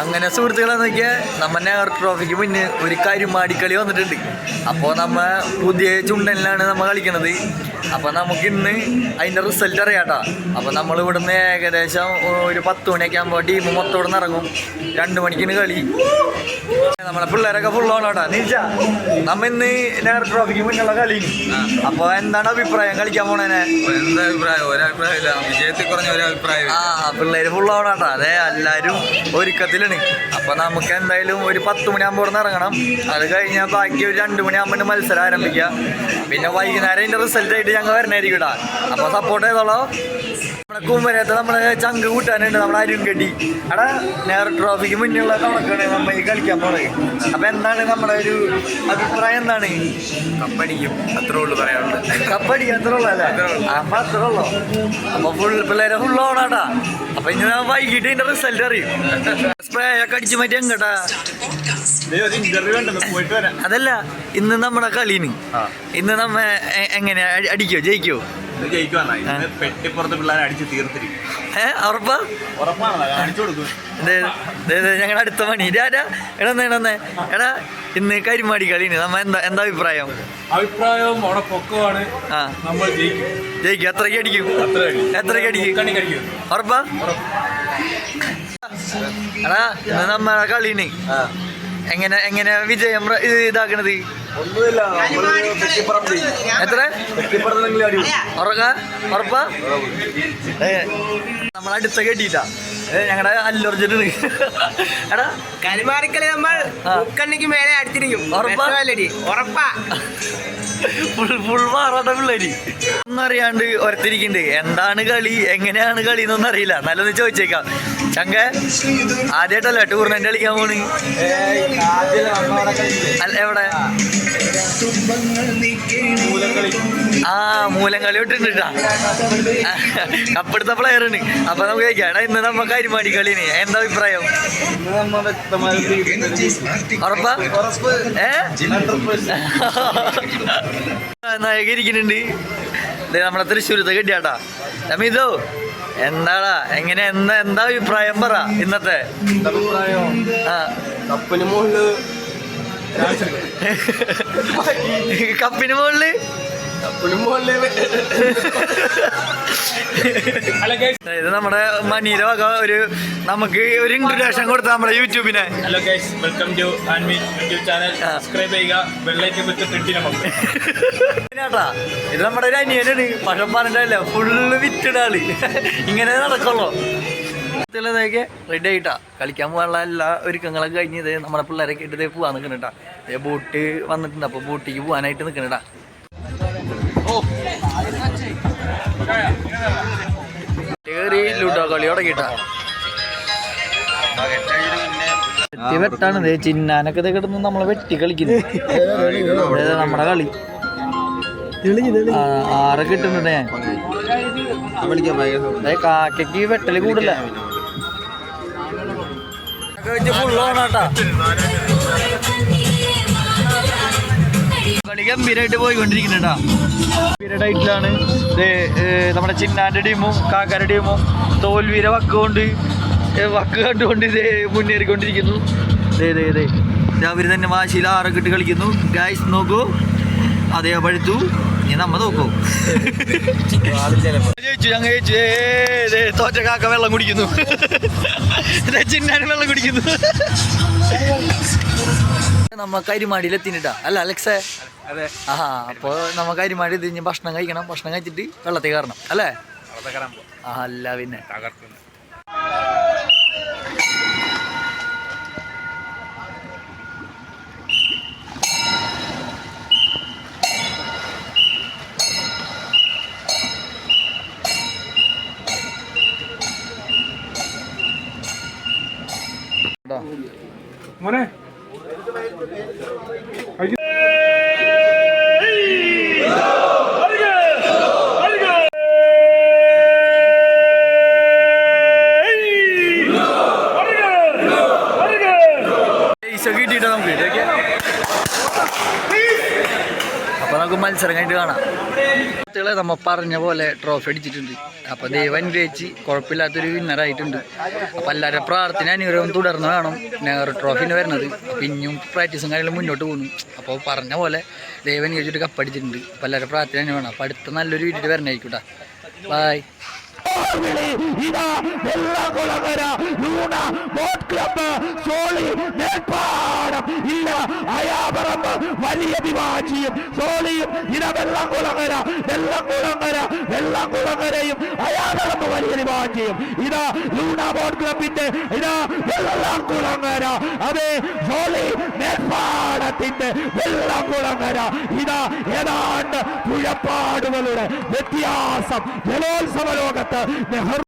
അങ്ങനെ സുഹൃത്തുക്കളെ നോക്കിയാൽ നമ്മ നെഹർ ട്രോഫിക്ക് മുന്നേ ഒരു മാടിക്കളി വന്നിട്ടുണ്ട്. അപ്പോൾ നമ്മ പുതിയ ചുണ്ടനിലാണ് നമ്മൾ കളിക്കണത്. അപ്പോൾ നമുക്ക് ഇന്ന് അതിന്റെ റിസൾട്ട് അറിയാട്ടോ. അപ്പോൾ നമ്മൾ ഇവിടുന്ന് ഏകദേശം ഒരു പത്ത് മണിയൊക്കെ ആകുമ്പോൾ ടീം മൊത്തം ഇവിടെ നിന്ന് ഇറങ്ങും. രണ്ട് മണിക്കിന് കളി. നമ്മളെ പിള്ളേരൊക്കെ ഫുൾ ഓണോട്ടാ നീച്ച നമ്മ ഇന്ന് നെഹർ ട്രോഫിക്ക് മുന്നുള്ള കളി. അപ്പോൾ എന്താണ് അഭിപ്രായം? കളിക്കാൻ പോണേനെ? എന്താ അഭിപ്രായം? വിജയത്തിൽ കുറഞ്ഞ ഒരഭിപ്രായം ആ പിള്ളേർ ഫുൾ ആവണാട്ടാ അതെ എല്ലാരും ഒരുക്കത്തിലാണ് അപ്പൊ നമുക്ക് എന്തായാലും ഒരു പത്ത് മണിയാകുമ്പോൾ ഇവിടെ ഇറങ്ങണം. അത് കഴിഞ്ഞാൽ ബാക്കി ഒരു രണ്ട് മണിയാകുമ്പോൾ മത്സരം ആരംഭിക്കുക. പിന്നെ വൈകുന്നേരം അതിന്റെ റിസൾട്ട് ആയിട്ട് ഞങ്ങൾ വരണായിരിക്കും ഇടാ അപ്പൊ സപ്പോർട്ട് ചെയ്തോളോ. കുമരത്ത് നമ്മളെ ചങ്ക് കൂട്ടാനുണ്ട് നമ്മുടെ അരുങ്കടി. എടാ നേരെ ട്രോഫിക്ക് മുന്നിലുള്ള കണക്കാണ് നമ്മൾ ഈ കളിക്കാൻ പോണത്. അപ്പൊ എന്താണ് നമ്മുടെ ഒരു അഭിപ്രായം എന്താണ്? കപ്പടിക്കും. അത്രേ ഉള്ളൂ പറയാനുള്ളത്. കപ്പടി അത്ര ഉള്ളല്ലേ അപ്പൊ അത്ര ഉള്ളു. അപ്പൊ ഫുൾ പിള്ളേരെ ഫുൾ ഓണാട്ടാ അപ്പൊ ഇനി ഞാൻ വൈകിട്ട് ഇതിന്റെ റിസൾട്ട് അറിയും. സ്പ്രേ ഒക്കെ അടിച്ചു മാറ്റി എങ്ങട്ടാ? പോയിട്ട് വരാം. അതല്ല ഇന്ന് നമ്മുടെ കളീന് ഇന്ന് നമ്മ എങ്ങനെയാ? എങ്ങനെ അടിക്കോ ജയിക്കോ? ഇത് ജയിക്കുവാണ് ഇന്ന് പെട്ടിപ്പുറത്ത് പിള്ളേരെ അടിച്ച് തീർത്തിരിക്കും. ഏ ഉറപ്പാ? ഉറപ്പാണല്ലോ കാണിച്ചു കൊടുക്കും. ഞങ്ങളുടെ അടുത്ത പണി. രാജാ എടന്നേ എടന്നേ എടാ ഇന്ന് കരിമാടി കളി നമ്മ എന്താ എന്താ അഭിപ്രായം? അഭിപ്രായവും അവിടെ പൊക്കമാണ്. ആ. നമ്മൾ ജയിക്കും. ജയിക്കും. എത്രയ്ക്ക് അടിക്കും. എത്രയ്ക്ക് അടിക്കും. ഉറപ്പാ? എടാ ഇന്ന് നമ്മളെ കളീന് എങ്ങനെ എങ്ങനെ വിജയം ഇതാക്കണത്? ഒന്നുമില്ല എത്ര? ഉറക്ക ഉറപ്പാ? നമ്മളടുത്ത കെട്ടിട്ടാ ഞങ്ങളുടെ അല്ലർജുനാണ് എടാ കരുമാറിക്കളി നമ്മൾ. മുക്കണ്ണിക്ക് മേലെ അടിച്ചിരിക്കും. ഉറപ്പാല്ലടി ഉറപ്പാ. ഫുൾ ഫുൾ മാറാട്ട പിള്ളേര് ഒന്നറിയാണ്ട് ഒരത്തിരിക്കുന്നുണ്ട് എന്താണ് കളി? എങ്ങനെയാണ് കളി എന്നൊന്നും അറിയില്ല. നല്ലൊന്ന് ചോദിച്ചേക്കാം. ചങ്ക ആദ്യമായിട്ടല്ലേ ടൂർണമെന്റ് കളിക്കാൻ പോണ്? അല്ല എവിടെ? ആ മൂലംകളി വിട്ടിട്ടുണ്ട് ട്ടാ. കപ്പെടുത്ത പ്ലെയർ ഉണ്ട് അപ്പൊ നമുക്ക് ചോദിക്കാം ഇന്ന് നമ്മ കരിമാടി കളിന് എന്താ അഭിപ്രായം? ഉറപ്പാ? ഏ? നായക ഇരിക്കുന്നുണ്ട്. ദേ നമ്മളെ തൃശ്ശൂരത്തെ കെട്ടിയാട്ടാ. അമിതോ എന്താടാ? എങ്ങനെ എന്താ എന്താ അഭിപ്രായം പറ ഇന്നത്തെ? ആ. കപ്പിന് മുകളിൽ കപ്പിന് മുകളിൽ? ഇത് നമ്മുടെ മനീര വക ഒരു നമുക്ക് ഒരു ഇൻട്രൊഡക്ഷൻ കൊടുത്ത നമ്മുടെ യൂട്യൂബിനെ. Hello guys. Welcome to Anmi YouTube channel subscribe ചെയ്യുക. ബെല്ലൈക്കൻ കുത്തി ഇട്ടി നമുക്ക് ചേട്ടാ ഇത് നമ്മുടെ ഒരു അനിയനാണ്. പക്ഷെ പറഞ്ഞിട്ടല്ല ഫുള്ള് വിറ്റിടാളി. ഇങ്ങനെ നടക്കുള്ളൂ. ൊക്കെ റെഡി ആയിട്ടാ. കളിക്കാൻ പോകാനുള്ള എല്ലാ ഒരുക്കങ്ങളൊക്കെ കഴിഞ്ഞത് നമ്മുടെ പിള്ളേരൊക്കെ ഇട്ട് പോവാൻ നിൽക്കണട്ടാ ഇതേ ബോട്ട് വന്നിട്ടുണ്ട്. അപ്പൊ ബോട്ടിക്ക് പോകാനായിട്ട് നിൽക്കണട്ടാ കേറി ലൂഡോ കളി തുടങ്ങിട്ടാ വെട്ടി വെട്ടാണ് ചിന്നാനൊക്കെ കിടന്ന് നമ്മളെ വെട്ടി കളിക്കുന്നത് നമ്മുടെ കളി. ആ, കിട്ടുന്നുണ്ടേ കാക്കയ്ക്ക് വെട്ടൽ കൂടില്ല. കളി ഗംഭീരമായിട്ട് പോയിക്കൊണ്ടിരിക്കുന്നുണ്ടാ ഗംഭീരമായിട്ടിലാണ് ദേ, നമ്മുടെ ചിന്നാന്റെ ടീമും കാക്കാരുടെ ടീമും തോൽവീര വക്ക് കൊണ്ട് വക്ക് കണ്ടുകൊണ്ട് ഇതേ മുന്നേറിക്കൊണ്ടിരിക്കുന്നു. ദേ ദേ ദേ. അവർ തന്നെ വാശിയിൽ ആറൊക്കെ ഇട്ട് കളിക്കുന്നു. ഗായ്സ് നോക്കൂ. അതേ പഴുത്തു ഇനി നമ്മ നോക്കൂ. ജയിച്ചു ഞങ്ങൾ ജയിച്ചു. തോറ്റ കാക്ക വെള്ളം കുടിക്കുന്നു. ചിന്നാനും വെള്ളം കുടിക്കുന്നു. നമ്മ കരിമാടിയിൽ എത്തിനിട്ടാ അല്ല അലക്സേ? ആ അപ്പൊ നമ്മ കരിമാടി തിരിഞ്ഞ് ഭക്ഷണം കഴിക്കണം. ഭക്ഷണം കഴിച്ചിട്ട് വെള്ളത്തിൽ കയറണം. അല്ലേ? അല്ല പിന്നെ. മോനെ. പൈസ നമുക്ക് ഇതൊക്കെ അപ്പൊ നമുക്ക് നമുക്ക് മത്സരം കഴിഞ്ഞിട്ട് കാണാം. കുട്ടികളെ നമ്മ പറഞ്ഞ പോലെ ട്രോഫി അടിച്ചിട്ടുണ്ട്. അപ്പോൾ ദൈവം അനുഗ്രഹിച്ച് കുഴപ്പമില്ലാത്തൊരു വിന്നറായിട്ടുണ്ട് അപ്പോൾ എല്ലാവരുടെ പ്രാർത്ഥന അനുഗ്രഹം തുടർന്ന് വേണം നെഹ്റു ട്രോഫിന് വരുന്നത്. അപ്പോൾ പ്രാക്ടീസും കാര്യങ്ങളും മുന്നോട്ട് പോകുന്നു. അപ്പോൾ പറഞ്ഞ പോലെ ദൈവം അനുഗ്രഹിച്ചിട്ട് കപ്പടിച്ചിട്ടുണ്ട് അപ്പോൾ എല്ലാവരുടെ പ്രാർത്ഥന തന്നെ വേണം. അപ്പോൾ അടുത്ത നല്ലൊരു വീട്ടിൽ വരണമായിരിക്കും ബായ് വിളി ഇതാ വെള്ളകുളങ്ങര ലൂണ ബോട്ട് ക്ലബ്ബ് സോളി മേൽപ്പാടം ഇല്ല അയാപറമ്പ് വലിയ വിവാചിയും സോളിയും ഇതാ വെള്ളംകുളങ്ങര വെള്ളംകുളങ്ങര വെള്ളംകുളങ്ങരയും അയാപറമ്പ് വലിയ വിവാചിയും ഇതാ ലൂണ ബോട്ട് ക്ലബിന്റെ ഇതാ വെള്ളംകുളങ്ങര അതെ സോളി മേൽപ്പാടത്തിന്റെ വെള്ളംകുളങ്ങര ഇതാ ഏതാണ്ട് പുഴപ്പാടുകളുടെ വ്യത്യാസം ജലോത്സവ ലോകത്ത് നെഹ്റു